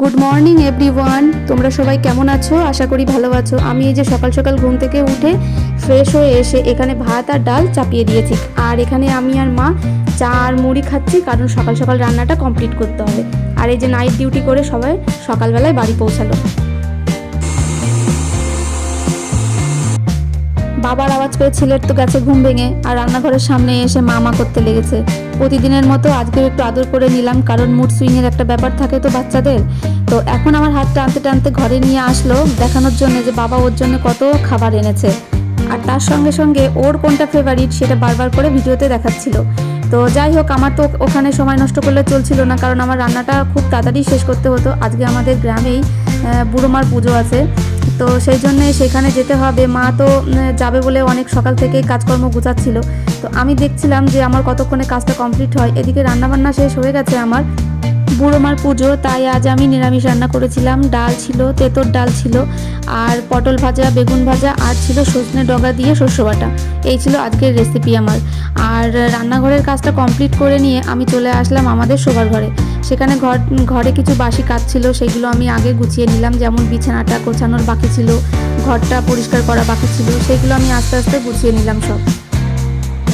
Good morning everyone তোমরা সবাই কেমন আছো? আশা করি ভালো আছো। আমি এই যে সকাল সকাল ঘুম থেকে উঠে ফ্রেশ হয়ে এসে এখানে ভাত আর ডাল চাপিয়ে দিয়েছি। আর এখানে আমি আর মা চা আর মুড়ি খাচ্ছি, কারণ সকাল সকাল রান্নাটা কমপ্লিট করতে হবে। আর এই যে নাইট ডিউটি করে সবাই সকালবেলায় বাড়ি পৌঁছালো। বাবার আওয়াজ পেয়ে ছেলের তো গেছে ঘুম ভেঙে, আর রান্নাঘরের সামনে এসে মামা করতে লেগেছে। প্রতিদিনের মতো আজকেও একটু আদর করে নিলাম, কারণ মুড সুইংয়ের একটা ব্যাপার থাকে তো বাচ্চাদের। তো এখন আমার হাত টানতে টানতে ঘরে নিয়ে আসলো, দেখানোর জন্য যে বাবা ওর জন্য কত খাবার এনেছে। আর তার সঙ্গে সঙ্গে ওর কোনটা ফেভারিট সেটা বারবার করে ভিডিওতে দেখাচ্ছিল। তো যাই হোক, আমার তো ওখানে সময় নষ্ট করলে চলছিল না, কারণ আমার রান্নাটা খুব তাড়াতাড়ি শেষ করতে হতো। আজকে আমাদের গ্রামেই বুড়োমার পুজো আছে। তো সেই জন্যে সেখানে যেতে হবে। মা তো যাবে বলে অনেক সকাল থেকেই কাজকর্ম গুছাচ্ছিল। তো আমি দেখছিলাম যে আমার কতক্ষণে কাজটা কমপ্লিট হয়। এদিকে রান্নাবান্না শেষ হয়ে গেছে আমার। বুড়ো মার পুজো, তাই আজ আমি নিরামিষ রান্না করেছিলাম। ডাল ছিল, তেঁতর ডাল ছিল, আর পটল ভাজা, বেগুন ভাজা, আর ছিল সজনে ডগা দিয়ে শস্য বাটা। এই ছিল আজকের রেসিপি আমার। আর রান্নাঘরের কাজটা কমপ্লিট করে নিয়ে আমি চলে আসলাম আমাদের শোবার ঘরে। সেখানে ঘর, ঘরে কিছু বাসি কাজ ছিল, সেগুলো আমি আগে গুছিয়ে নিলাম। যেমন বিছানাটা গোছানোর বাকি ছিল, ঘরটা পরিষ্কার করা বাকি ছিল, সেগুলো আমি আস্তে আস্তে গুছিয়ে নিলাম সব।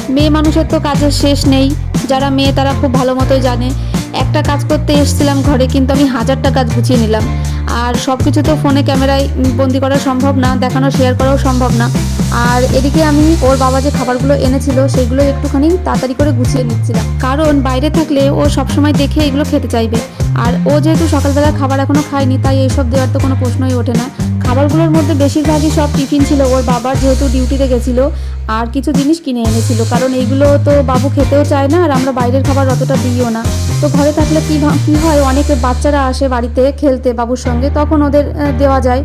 মেয়ে মানুষের তো কাজের শেষ নেই। যারা মেয়ে তারা খুব ভালো মতোই জানে। একটা কাজ করতে এসেছিলাম ঘরে, কিন্তু আমি হাজারটা কাজ গুছিয়ে নিলাম। আর সব কিছু তো ফোনে, ক্যামেরায় বন্দি করা সম্ভব না, দেখানো, শেয়ার করাও সম্ভব না। আর এদিকে আমি ওর বাবা যে খাবারগুলো এনেছিল, সেগুলো একটুখানি তাড়াতাড়ি করে গুছিয়ে নিচ্ছিলাম। কারণ বাইরে থাকলে ও সবসময় দেখে এগুলো খেতে চাইবে। আর ও যেহেতু সকালবেলা খাবার এখনও খায়নি, তাই এইসব দেওয়ার তো কোনো প্রশ্নই ওঠে না। খাবারগুলোর মধ্যে বেশিরভাগই সব টিফিন ছিল। ওর বাবার যেহেতু ডিউটিতে গেছিল, আর কিছু জিনিস কিনে এনেছিল। কারণ এইগুলো তো বাবু খেতেও চায় না, আর আমরা বাইরের খাবার অতটা দিইও না। তো ঘরে থাকলে কী কী হয়? অনেক বাচ্চারা আসে বাড়িতে খেলতে বাবুর সঙ্গে, তখন ওদের দেওয়া যায়।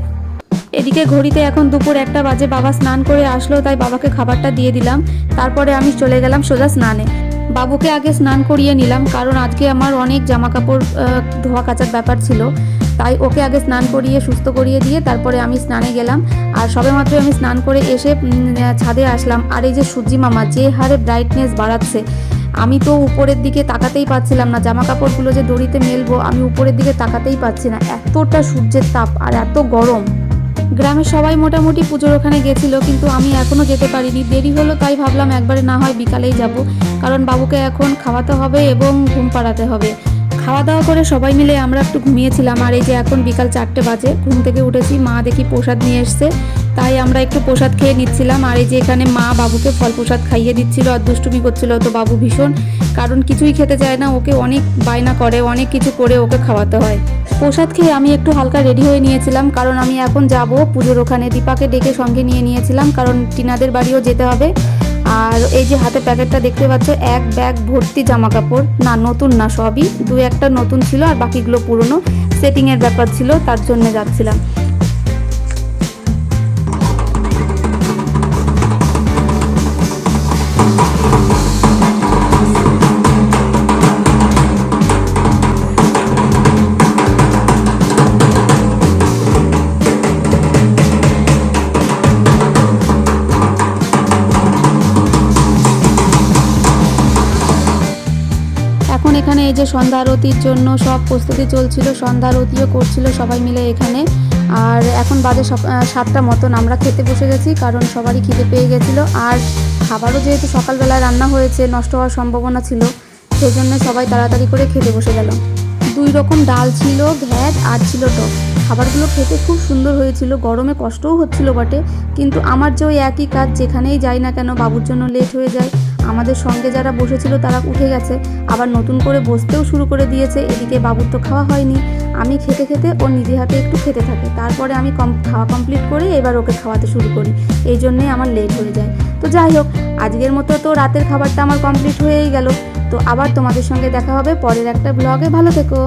এদিকে ঘড়িতে এখন দুপুর একটা বাজে, বাবা স্নান করে আসলো, তাই বাবাকে খাবারটা দিয়ে দিলাম। তারপরে আমি চলে গেলাম সোজা স্নানে। বাবুকে আগে স্নান করিয়ে নিলাম, কারণ আজকে আমার অনেক জামা কাপড় ধোয়া কাচার ব্যাপার ছিল। তাই ওকে আগে স্নান করিয়ে, সুস্থ করিয়ে দিয়ে তারপরে আমি স্নানে গেলাম। আর সবে মাত্র আমি স্নান করে এসে ছাদে আসলাম। আর এই যে সূর্যি মামা, যে হারে ব্রাইটনেস বাড়াচ্ছে। আমি তো উপরের দিকে তাকাতেই পাচ্ছিলাম না। জামা কাপড়গুলো যে দড়িতে মেলবো, আমি উপরের দিকে তাকাতেই পাচ্ছি না। এতটা সূর্যের তাপ আর এত গরম। গ্রামের সবাই মোটামুটি পুজোর ওখানে গেছিল, কিন্তু আমি এখনও যেতে পারিনি। দেরি হলো তাই ভাবলাম একবারে না হয় বিকালেই যাব। কারণ বাবুকে এখন খাওয়াতে হবে এবং ঘুম পাড়াতে হবে। খাওয়া দাওয়া করে সবাই মিলে আমরা একটু ঘুমিয়েছিলাম আর এই যে এখন বিকাল চারটে বাজে, ঘুম থেকে উঠেছি, মা দেখি প্রসাদ নিয়ে এসছে, তাই আমরা একটু প্রসাদ খেয়ে নিচ্ছিলাম আর এই যে এখানে মা বাবুকে ফল প্রসাদ খাইয়ে দিচ্ছিল আর দুষ্টুমি করছিল তো বাবু ভীষণ, কারণ কিছুই খেতে চায় না, ওকে অনেক বায়না করে, অনেক কিছু করে ওকে খাওয়াতে হয়। প্রসাদ খেয়ে আমি একটু হালকা রেডি হয়ে নিয়েছিলাম, কারণ আমি এখন যাব, পুজোর ওখানে দীপাকে ডেকে সঙ্গে নিয়ে নিয়েছিলাম, কারণ টিনাদের বাড়িও যেতে হবে আর এই যে হাতে প্যাকেটটা দেখতে পাচ্ছ, এক ব্যাগ ভর্তি জামা কাপড় না, নতুন না, সবই। দু একটা নতুন ছিল আর বাকিগুলো পুরনো। সেটিংয়ের ব্যাপার ছিল, তার জন্য যাচ্ছিলাম। এখন এই যে সন্ধ্যা আরতির জন্য সব প্রস্তুতি চলছিল সন্ধ্যা আরতিও করছিল সবাই মিলে এখানে। আর এখন বাজে সাতটা মতন, আমরা খেতে বসে গেছি কারণ সবারই খিদে পেয়ে গেছিল। আর খাবারও যেহেতু সকালবেলায় রান্না হয়েছে, নষ্ট হওয়ার সম্ভাবনা ছিল সেই জন্য সবাই তাড়াতাড়ি করে খেতে বসে গেল। দুই রকম ডাল ছিল ভ্যাট আর ছিল টক। খাবারগুলো খেতে খুব সুন্দর হয়েছিল, গরমে কষ্টও হচ্ছিল বটে, কিন্তু আমার যে ওই একই কাজ যেখানেই যাই না কেন, বাবুর জন্য লেট হয়ে যায়। আমাদের সঙ্গে যারা বসেছিল তারা উঠে গেছে। আবার নতুন করে বসতেও শুরু করে দিয়েছে। এদিকে বাবুর তো খাওয়া হয়নি। আমি খেতে খেতে ও নিজে হাতে একটু খেতে থাকে। তারপরে আমি কম খাওয়া কমপ্লিট করে এবার ওকে খাওয়াতে শুরু করি। এই জন্যে আমার লেট হয়ে যায়। তো যাই হোক, আজকের মতো তো রাতের খাবারটা আমার কমপ্লিট হয়েই গেল। তো আবার তোমাদের সঙ্গে দেখা হবে পরের একটা ব্লগে ভালো থেকো।